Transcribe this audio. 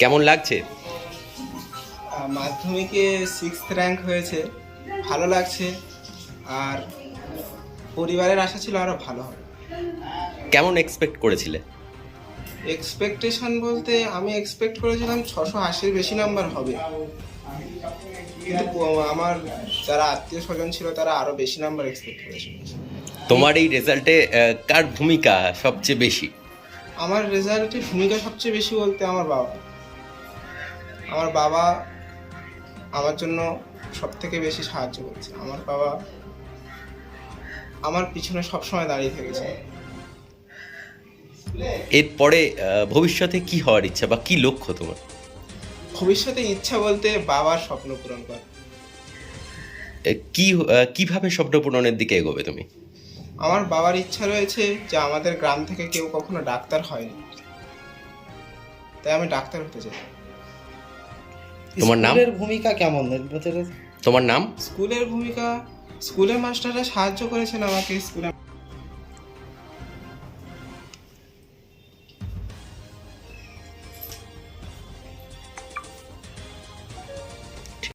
কেমন লাগছে? মাধ্যমিকে সিক্স র্যাঙ্ক হয়েছে। ভালো লাগছে। আর পরিবারের আশা ছিল আরও ভালো হবে। কেমন এক্সপেক্ট করেছিলে? এক্সপেকটেশন বলতে আমি এক্সপেক্ট করেছিলাম ছশো আশির বেশি নাম্বার হবে। কিন্তু আমার যারা আত্মীয় স্বজন ছিল তারা আরও বেশি নাম্বার এক্সপেক্ট করেছিল। তোমার এই রেজাল্টে কার ভূমিকা সবচেয়ে বেশি? আমার রেজাল্টে ভূমিকা সবচেয়ে বেশি বলতে আমার বাবা। আমার বাবা আমার জন্য সব থেকে বেশি সাহায্য করেছে। আমার বাবা আমার পিছনে সবসময় দাঁড়িয়ে থেকেছে। এরপরে ভবিষ্যতে কি হওয়ার ইচ্ছা বা কি লক্ষ্য তোমার? ভবিষ্যতে ইচ্ছা বলতে বাবার স্বপ্ন পূরণ করা। কি কীভাবে স্বপ্ন পূরণের দিকে এগোবে তুমি? আমার বাবার ইচ্ছা রয়েছে যে আমাদের গ্রাম থেকে কেউ কখনো ডাক্তার হয়নি। তাই আমি ডাক্তার হতে চাই। তোমার নাম? স্কুলের ভূমিকা কেমন? এর ভেতরে তোমার নাম? স্কুলের ভূমিকা স্কুলের মাস্টাররা সাহায্য করেছেন আমাকে স্কুলে